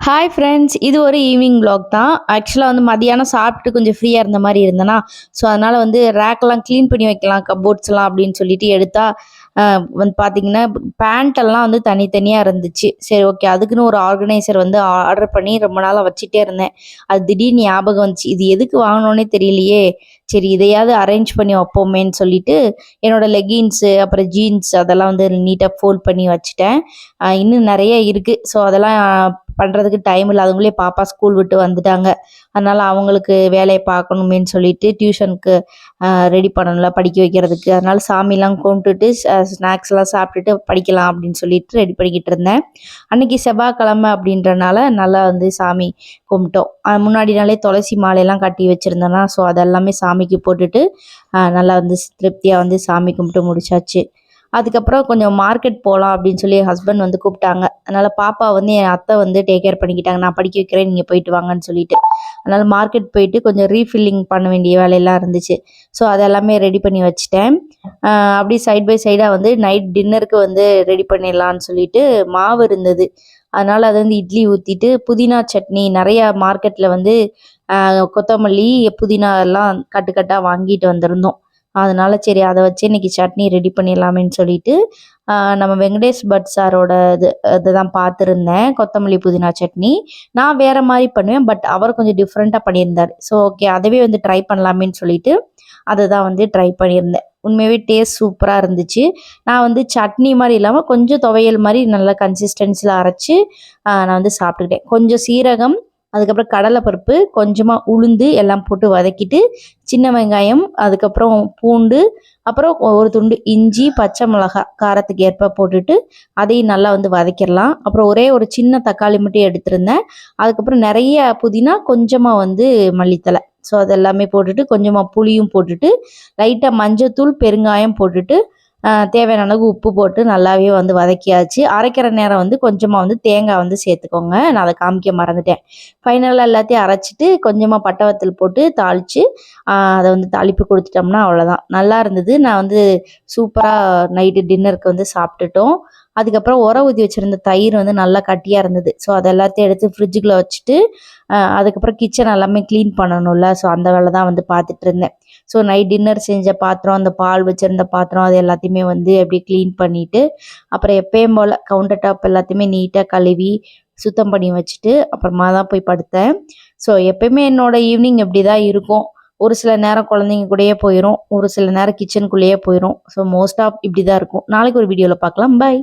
Hi friends இது ஒரு evening block தான். ஆக்சுவலாக வந்து மதியானம் சாப்பிட்டு கொஞ்சம் ஃப்ரீயாக இருந்த மாதிரி இருந்தேன்னா ஸோ அதனால் வந்து ரேக்கெல்லாம் க்ளீன் பண்ணி வைக்கலாம் கப்போர்ட்ஸ்லாம் அப்படின்னு சொல்லிட்டு எடுத்தால் வந்து பார்த்தீங்கன்னா பேண்ட்டெல்லாம் வந்து தனித்தனியாக இருந்துச்சு. சரி ஓகே அதுக்குன்னு ஒரு ஆர்கனைசர் வந்து ஆர்டர் பண்ணி ரொம்ப நாளாக வச்சுட்டே இருந்தேன். அது திடீர்னு ஞாபகம் வந்துச்சு இது எதுக்கு வாங்கினோன்னே தெரியலையே. சரி இதையாவது அரேஞ்ச் பண்ணி வைப்போமேன்னு சொல்லிட்டு என்னோட லெகின்ஸு அப்புறம் ஜீன்ஸ் அதெல்லாம் வந்து நீட்டாக ஃபோல்ட் பண்ணி வச்சுட்டேன். இன்னும் நிறைய இருக்குது ஸோ அதெல்லாம் பண்ணுறதுக்கு டைம் இல்லாதவங்களே பாப்பா ஸ்கூல் விட்டு வந்துட்டாங்க. அதனால் அவங்களுக்கு வேலையை பார்க்கணுமேன்னு சொல்லிட்டு டியூஷனுக்கு ரெடி பண்ணணும்ல படிக்க வைக்கிறதுக்கு. அதனால் சாமிலாம் கும்பிட்டுட்டு ஸ்நாக்ஸ்லாம் சாப்பிட்டுட்டு படிக்கலாம் அப்படின்னு சொல்லிட்டு ரெடி பண்ணிக்கிட்டு இருந்தேன். அன்னைக்கு செவ்வாய்க்கிழமை அப்படின்றனால நல்லா வந்து சாமி கும்பிட்டோம். முன்னாடி நாளே துளசி மாலையெல்லாம் கட்டி வச்சுருந்தேன்னா ஸோ அதெல்லாமே சாமிக்கு போட்டுட்டு நல்லா வந்து திருப்தியாக வந்து சாமி கும்பிட்டு முடிச்சாச்சு. அதுக்கப்புறம் கொஞ்சம் மார்க்கெட் போகலாம் அப்படின்னு சொல்லி ஹஸ்பண்ட் வந்து கூப்பிட்டாங்க. அதனால் பாப்பா வந்து என் அத்தை வந்து டேக் கேர் பண்ணிக்கிட்டாங்க. நான் படிக்க வைக்கிறேன் நீங்கள் போயிட்டு வாங்கன்னு சொல்லிட்டு. அதனால் மார்க்கெட் போயிட்டு கொஞ்சம் ரீஃபில்லிங் பண்ண வேண்டிய வேலையெல்லாம் இருந்துச்சு. ஸோ அதெல்லாமே ரெடி பண்ணி வச்சுட்டேன். அப்படி அப்படியே சைட் பை சைடாக வந்து நைட் டின்னருக்கு வந்து ரெடி பண்ணிடலான்னு சொல்லிட்டு மாவு இருந்தது. அதனால் அது வந்து இட்லி ஊற்றிட்டு புதினா சட்னி நிறையா மார்க்கெட்டில் வந்து கொத்தமல்லி புதினா எல்லாம் கட்டு கட்டாக வாங்கிட்டு வந்திருந்தோம். அதனால சரி அதை வச்சு இன்னைக்கு சட்னி ரெடி பண்ணிடலாமேன்னு சொல்லிட்டு நம்ம வெங்கடேஷ் பட் சாரோட இது தான் பார்த்துருந்தேன் கொத்தமல்லி புதினா சட்னி. நான் வேற மாதிரி பண்ணுவேன் பட் அவர் கொஞ்சம் டிஃப்ரெண்ட்டாக பண்ணியிருந்தார். ஸோ ஓகே அதவே வந்து ட்ரை பண்ணலாமேன்னு சொல்லிட்டு அதை தான் வந்து ட்ரை பண்ணியிருந்தேன். உண்மையாகவே டேஸ்ட் சூப்பராக இருந்துச்சு. நான் வந்து சட்னி மாதிரி இல்லாமல் கொஞ்சம் துவையல் மாதிரி நல்ல கன்சிஸ்டன்சியில் அரைச்சி நான் வந்து சாப்பிட்டுக்கிட்டேன். கொஞ்சம் சீரகம் அதுக்கப்புறம் கடலைப்பருப்பு கொஞ்சமாக உளுந்து எல்லாம் போட்டு வதக்கிட்டு சின்ன வெங்காயம் அதுக்கப்புறம் பூண்டு அப்புறம் ஒரு துண்டு இஞ்சி பச்சை மிளகாய் காரத்துக்கு ஏற்ப போட்டுட்டு அதையும் நல்லா வந்து வதக்கிடலாம். அப்புறம் ஒரே ஒரு சின்ன தக்காளி மட்டும் எடுத்திருந்தேன். அதுக்கப்புறம் நிறைய புதினா கொஞ்சமாக வந்து மல்லித்தலை ஸோ அதெல்லாமே போட்டுட்டு கொஞ்சமாக புளியும் போட்டுட்டு லைட்டாக மஞ்சத்தூள் பெருங்காயம் போட்டுட்டு தேவையான அளவுக்கு உப்பு போட்டு நல்லாவே வந்து வதக்கியாச்சு. அரைக்கிற நேரம் வந்து கொஞ்சமாக வந்து தேங்காய் வந்து சேர்த்துக்கோங்க. நான் அதை காமிக்க மறந்துட்டேன். ஃபைனலாக எல்லாத்தையும் அரைச்சிட்டு கொஞ்சமாக பட்டவத்தல் போட்டு தாளித்து அதை வந்து தாளிப்பு கொடுத்துட்டோம்னா அவ்வளோதான் நல்லா இருந்தது. நான் வந்து சூப்பராக நைட்டு டின்னருக்கு வந்து சாப்பிட்டுட்டோம். அதுக்கப்புறம் உர ஊற்றி வச்சுருந்த தயிர் வந்து நல்லா கட்டியாக இருந்தது. ஸோ அதை எல்லாத்தையும் எடுத்து ஃப்ரிட்ஜுக்குள்ளே வச்சுட்டு அதுக்கப்புறம் கிச்சன் எல்லாமே க்ளீன் பண்ணணும்ல. ஸோ அந்த வேலை தான் வந்து பார்த்துட்டு இருந்தேன். ஸோ நைட் டின்னர் செஞ்ச பாத்திரம் அந்த பால் வச்சுருந்த பாத்திரம் அது எல்லாத்தையுமே வந்து அப்படியே க்ளீன் பண்ணிவிட்டு அப்புறம் எப்பயும் போல் கவுண்டர் டாப் எல்லாத்தையுமே நீட்டாக கழுவி சுத்தம் பண்ணி வச்சுட்டு அப்புறமா தான் போய் படுத்தேன். ஸோ எப்பயுமே என்னோடய ஈவினிங் இப்படி தான் இருக்கும். ஒரு சில நேரம் குழந்தைங்க கூடயே போயிடும் ஒரு சில நேரம் கிச்சனுக்குள்ளேயே போயிடும் ஸோ மோஸ்ட் ஆஃப் இப்படி தான் இருக்கும். நாளைக்கு ஒரு வீடியோவில் பார்க்கலாம். பை